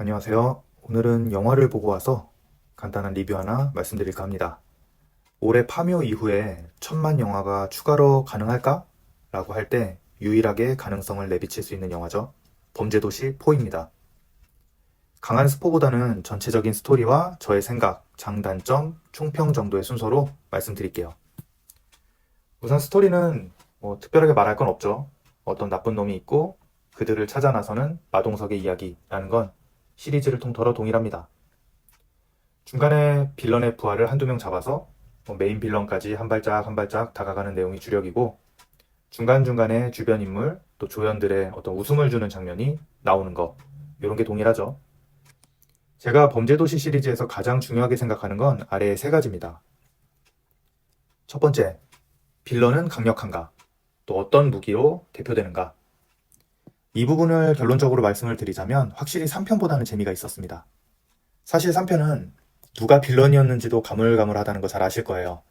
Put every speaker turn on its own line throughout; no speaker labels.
안녕하세요. 오늘은 영화를 보고 와서 간단한 리뷰 하나 말씀드릴까 합니다. 올해 파묘 이후에 천만 영화가 추가로 가능할까? 라고 할 때 유일하게 가능성을 내비칠 수 있는 영화죠. 범죄도시 4입니다. 강한 스포보다는 전체적인 스토리와 저의 생각, 장단점, 총평 정도의 순서로 말씀드릴게요. 우선 스토리는 뭐 특별하게 말할 건 없죠. 어떤 나쁜 놈이 있고 그들을 찾아 나서는 마동석의 이야기라는 건 시리즈를 통틀어 동일합니다. 중간에 빌런의 부하를 한두 명 잡아서 뭐 메인 빌런까지 한 발짝 한 발짝 다가가는 내용이 주력이고 중간중간에 주변 인물 또 조연들의 어떤 웃음을 주는 장면이 나오는 것 이런 게 동일하죠. 제가 범죄도시 시리즈에서 가장 중요하게 생각하는 건 아래의 세 가지입니다. 첫 번째, 빌런은 강력한가? 또 어떤 무기로 대표되는가? 이 부분을 결론적으로 말씀을 드리자면 확실히 3편보다는 재미가 있었습니다. 사실 3편은 누가 빌런이었는지도 가물가물하다는 거 잘 아실 거예요.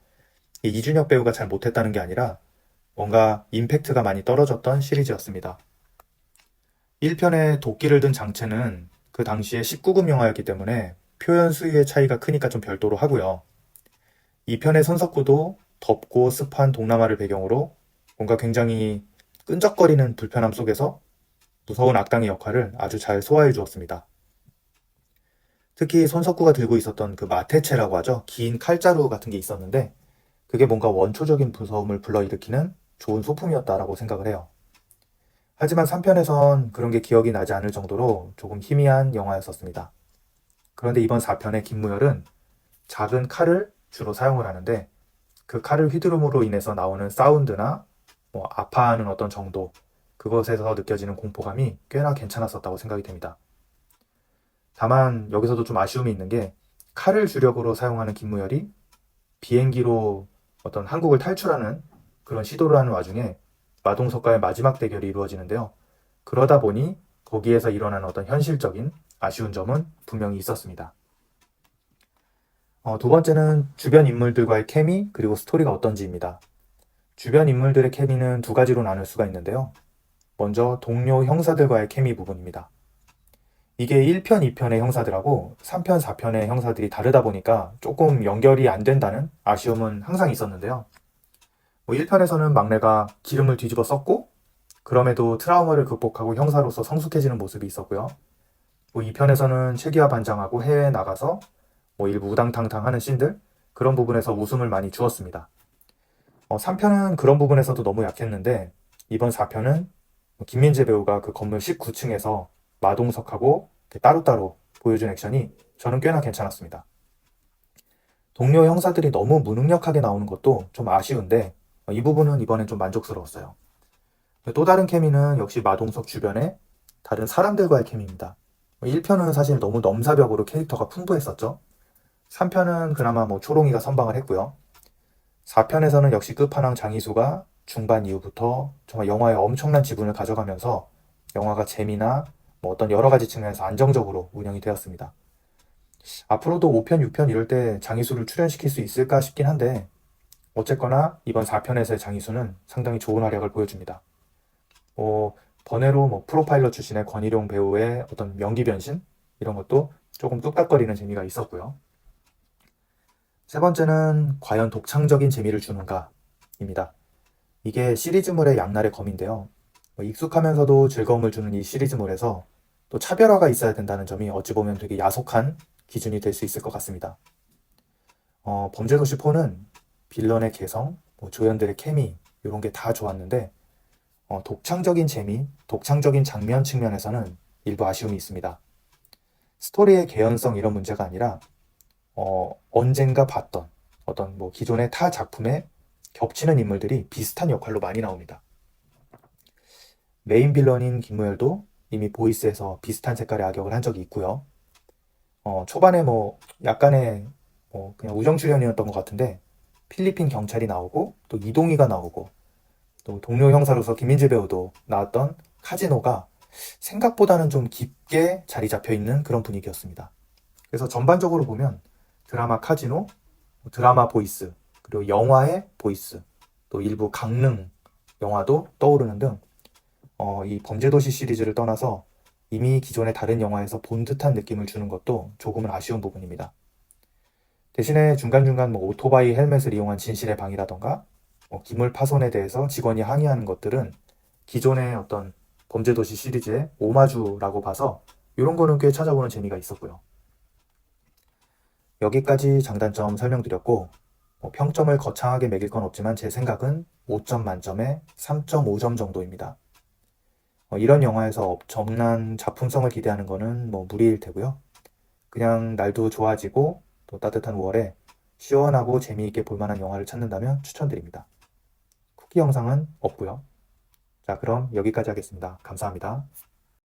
이 이준혁 배우가 잘 못했다는 게 아니라 뭔가 임팩트가 많이 떨어졌던 시리즈였습니다. 1편에 도끼를 든 장체는 그 당시에 19금 영화였기 때문에 표현 수위의 차이가 크니까 좀 별도로 하고요. 2편의 손석구도 덥고 습한 동남아를 배경으로 뭔가 굉장히 끈적거리는 불편함 속에서 무서운 악당의 역할을 아주 잘 소화해 주었습니다. 특히 손석구가 들고 있었던 그 마테체라고 하죠. 긴 칼자루 같은 게 있었는데 그게 뭔가 원초적인 무서움을 불러일으키는 좋은 소품이었다라고 생각을 해요. 하지만 3편에선 그런 게 기억이 나지 않을 정도로 조금 희미한 영화였었습니다. 그런데 이번 4편의 김무열은 작은 칼을 주로 사용을 하는데 그 칼을 휘두름으로 인해서 나오는 사운드나 뭐 아파하는 어떤 정도 그것에서 느껴지는 공포감이 꽤나 괜찮았었다고 생각이 됩니다. 다만 여기서도 좀 아쉬움이 있는 게 칼을 주력으로 사용하는 김무열이 비행기로 어떤 한국을 탈출하는 그런 시도를 하는 와중에 마동석과의 마지막 대결이 이루어지는데요. 그러다 보니 거기에서 일어나는 어떤 현실적인 아쉬운 점은 분명히 있었습니다. 어, 두 번째는 주변 인물들과의 케미 그리고 스토리가 어떤지입니다. 주변 인물들의 케미는 두 가지로 나눌 수가 있는데요. 먼저 동료 형사들과의 케미 부분입니다. 이게 1편, 2편의 형사들하고 3편, 4편의 형사들이 다르다 보니까 조금 연결이 안 된다는 아쉬움은 항상 있었는데요. 뭐 1편에서는 막내가 기름을 뒤집어 썼고 그럼에도 트라우마를 극복하고 형사로서 성숙해지는 모습이 있었고요. 뭐 2편에서는 최기화 반장하고 해외에 나가서 뭐 일부 우당탕탕 하는 씬들 그런 부분에서 웃음을 많이 주었습니다. 어, 3편은 그런 부분에서도 너무 약했는데 이번 4편은 김민재 배우가 그 건물 19층에서 마동석하고 따로따로 보여준 액션이 저는 꽤나 괜찮았습니다. 동료 형사들이 너무 무능력하게 나오는 것도 좀 아쉬운데 이 부분은 이번엔 좀 만족스러웠어요. 또 다른 케미는 역시 마동석 주변에 다른 사람들과의 케미입니다. 1편은 사실 너무 넘사벽으로 캐릭터가 풍부했었죠. 3편은 그나마 뭐 초롱이가 선방을 했고요. 4편에서는 역시 끝판왕 장희수가 중반 이후부터 정말 영화에 엄청난 지분을 가져가면서 영화가 재미나 뭐 어떤 여러 가지 측면에서 안정적으로 운영이 되었습니다. 앞으로도 5편, 6편 이럴 때 장희수를 출연시킬 수 있을까 싶긴 한데 어쨌거나 이번 4편에서의 장희수는 상당히 좋은 활약을 보여줍니다. 뭐 번외로 뭐 프로파일러 출신의 권희룡 배우의 어떤 연기 변신 이런 것도 조금 뚝딱거리는 재미가 있었고요. 세 번째는 과연 독창적인 재미를 주는가입니다. 이게 시리즈물의 양날의 검인데요. 뭐 익숙하면서도 즐거움을 주는 이 시리즈물에서 또 차별화가 있어야 된다는 점이 어찌 보면 되게 야속한 기준이 될 수 있을 것 같습니다. 어, 범죄도시 4는 빌런의 개성, 뭐 조연들의 케미 이런 게 다 좋았는데 어, 독창적인 재미, 독창적인 장면 측면에서는 일부 아쉬움이 있습니다. 스토리의 개연성 이런 문제가 아니라 어, 언젠가 봤던 어떤 뭐 기존의 타 작품에 겹치는 인물들이 비슷한 역할로 많이 나옵니다. 메인 빌런인 김무열도 이미 보이스에서 비슷한 색깔의 악역을 한 적이 있고요. 어, 초반에 뭐 약간의 뭐 그냥 우정 출연이었던 것 같은데 필리핀 경찰이 나오고 또 이동희가 나오고 또 동료 형사로서 김민재 배우도 나왔던 카지노가 생각보다는 좀 깊게 자리 잡혀 있는 그런 분위기였습니다. 그래서 전반적으로 보면 드라마 카지노, 드라마 보이스, 그리고 영화의 보이스, 또 일부 강릉 영화도 떠오르는 등, 어, 이 범죄도시 시리즈를 떠나서 이미 기존의 다른 영화에서 본 듯한 느낌을 주는 것도 조금은 아쉬운 부분입니다. 대신에 중간중간 뭐 오토바이 헬멧을 이용한 진실의 방이라던가 뭐 기물 파손에 대해서 직원이 항의하는 것들은 기존의 어떤 범죄도시 시리즈의 오마주라고 봐서 이런 거는 꽤 찾아보는 재미가 있었고요. 여기까지 장단점 설명드렸고 뭐 평점을 거창하게 매길 건 없지만 제 생각은 5점 만점에 3.5점 정도입니다. 어, 이런 영화에서 엄청난 작품성을 기대하는 거는 뭐 무리일 테고요. 그냥 날도 좋아지고 또 따뜻한 5월에 시원하고 재미있게 볼 만한 영화를 찾는다면 추천드립니다. 쿠키 영상은 없고요. 자, 그럼 여기까지 하겠습니다. 감사합니다.